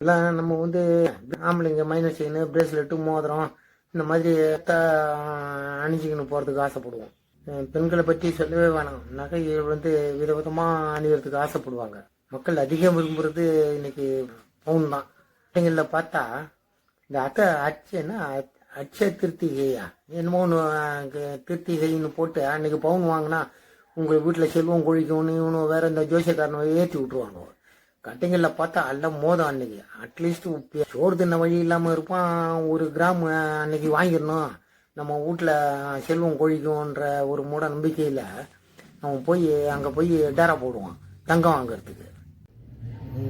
எல்லாம் நம்ம வந்து ஆம்பளைங்க மைனஸ் செயின் பிரேஸ்லெட்டு மோதிரம் இந்த மாதிரி த- அணிஞ்சிக்கணும் போகிறதுக்கு ஆசைப்படுவோம். பெண்களை பற்றி சொல்லவே வேணாம். நகை வந்து விதவிதமாக அணிகிறதுக்கு ஆசைப்படுவாங்க. மக்கள் அதிகம் விரும்புறது இன்னைக்கு பவுன் தான். பிள்ளைங்களில் பார்த்தா இந்த அத்தை அச்சைன்னா அச்ச திருத்திகையா? என்னமோ ஒன்று திருத்திகைன்னு போட்டு அன்னைக்கு பவுன் வாங்கினா உங்கள் வீட்டில் செல்வம் கொழிக்கும்னு இவனும் வேற இந்த ஜோசியக்காரனை ஏற்றி விட்ருவாங்க கட்டைங்களில் பார்த்தா எல்லாம் மோதம் அன்னைக்கு. அட்லீஸ்ட் சோறு தின்ன வழி இல்லாமல் இருப்பான். ஒரு கிராம் அன்னைக்கு வாங்கிடணும். நம்ம வீட்டில் செல்வம் கொழிக்கும்ன்ற ஒரு மூட நம்பிக்கையில் அவன் போய் அங்கே போய் டேரா போடுவான் தங்கம் வாங்குறதுக்கு.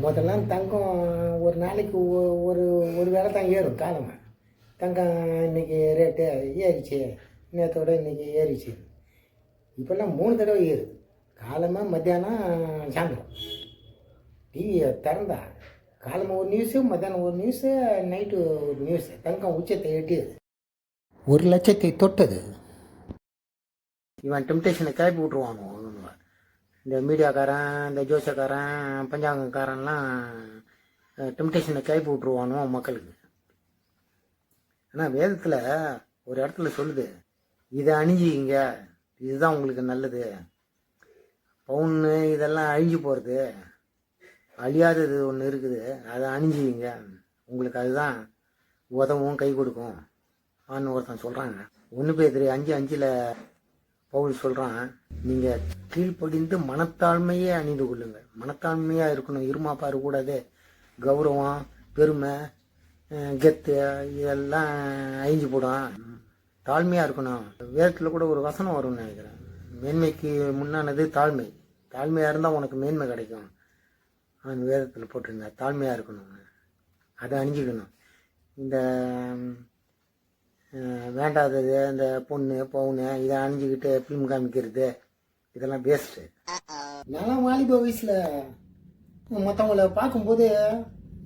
முதல்ல தங்கம் ஒரு நாளைக்கு ஒ- ஒரு ஒரு வேலை தான் ஏறும் காலமாக தங்கம் இன்னைக்கு ரேட்டு ஏறிச்சு. நேற்றோட இன்னைக்கு ஏறிச்சு. இப்போல்லாம் மூணு தடவை ஏறுது. காலமாக மத்தியானம் சாயந்தரம். டிவியை திறந்தா காலமாக ஒரு நியூஸு மத்தியானம் ஒரு நியூஸு நைட்டு ஒரு நியூஸு தங்கம் உச்சத்தை எட்டியது. ஒரு லட்சத்தை தொட்டது. இவன் டெம்டேஷனை கிளப்பி விட்ருவானோ இந்த மீடியாக்காரன் இந்த ஜோசக்காரன் பஞ்சாங்கக்காரன்லாம் டெம்டேஷனை கிளப்பி விட்ருவானோ மக்களுக்கு. ஆனால் வேதத்தில் ஒரு இடத்துல சொல்லுது இதை அணிஞ்சிக்கிங்க. இதுதான் உங்களுக்கு நல்லது. பவுன்னு இதெல்லாம் அழிஞ்சு போகிறது அழியாதது ஒன்று இருக்குது. அதை அணிஞ்சுவீங்க. உங்களுக்கு அதுதான் உதவும் கை கொடுக்கும் ஆன்னு ஒருத்தன் சொல்கிறாங்க ஒன்று பேர் அஞ்சு அஞ்சில் பவுல் சொல்கிறான் நீங்கள் கீழ்ப்படிந்து மனத்தாழ்மையே அணிந்து கொள்ளுங்கள். மனத்தாழ்மையாக இருக்கணும். இருமாப்பாரு கூடாது. கௌரவம் பெருமை கெத்து இதெல்லாம் அழிஞ்சு போடும். தாழ்மையாக இருக்கணும். வேதத்தில் கூட ஒரு வசனம் வரும்னு நினைக்கிறேன். மேன்மைக்கு முன்னானது தாழ்மை. தாழ்மையாக இருந்தால் உனக்கு மேன்மை கிடைக்கும். அவன் வேதத்தில் போட்டிருந்தேன் தாழ்மையாக இருக்கணும். அதை அணிஞ்சிக்கணும். இந்த வேண்டாதது இந்த பொண்ணு பவுனு இதை அணிஞ்சிக்கிட்டு ஃபிலிம் காமிக்கிறது இதெல்லாம் வேஸ்ட்டு நான் வாலிப வயசில் மற்றவங்கள பார்க்கும்போது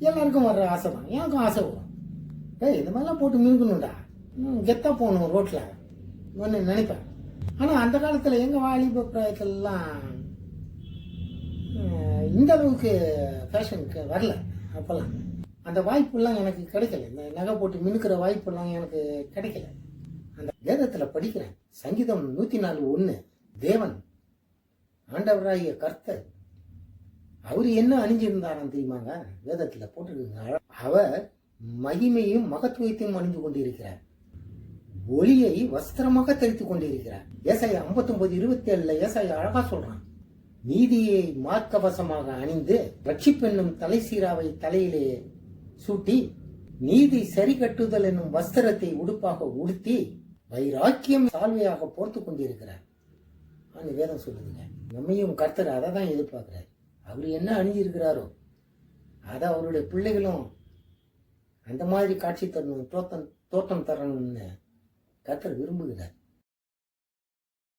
எல்லாருக்கும் வர்ற ஆசை தான். எனக்கும் ஆசை வரும். ஏய் இந்த மாதிரிலாம் போட்டு மினுக்கணும்டா. கெத்தாக போகணும் ரோட்டில் ஒன்று நினைப்பேன். ஆனால் அந்த காலத்தில் எங்கள் வாலிப பிராயத்திலலாம் இந்த அளவுக்கு ஃபேஷனுக்கு வரல அப்போல்லாம். அந்த வாய்ப்பெல்லாம் எனக்கு கிடைக்கல. இந்த நகை போட்டு மினுக்கிற வாய்ப்பெல்லாம் எனக்கு கிடைக்கல. அந்த வேதத்தில் படிக்கிறேன். சங்கீதம் நூற்றி நாலு ஒன்று தேவன் ஆண்டவராகிய கர்த்தர் அவர் என்ன அணிஞ்சிருந்தாராம் தெரியுமாங்க? வேதத்தில் போட்டிருக்காங்க. அவர் மகிமையும் மகத்துவத்தையும் அணிந்து கொண்டிருக்கிறார். ஒளியை வஸ்திரமாக தரித்துக் கொண்டிருக்கிறார். ஏசாயா 59 இருபத்தி ஏழுல ஏசாயா அழகா சொல்றான். நீதியை மார்க்கவசமாக அணிந்து ரட்சிப்பென்னும் தலை சீராவை தலையிலே சூட்டி நீதி சரி கட்டுதல் என்னும் வஸ்திரத்தை உடுப்பாக உடுத்தி வைராக்கியம் சால்வையாக போர்த்து கொண்டிருக்கிறார். அந்த வேதம் சொல்லுதுங்க. நம்மையும் கர்த்தர் அதை தான் எதிர்பார்க்கிறார். அவர் என்ன அணிஞ்சிருக்கிறாரோ அதை அவருடைய பிள்ளைகளும் அந்த மாதிரி காட்சி தரணும் தோட்டம் தோட்டம் தரணும்னு கர்த்தர் விரும்புகிறார்.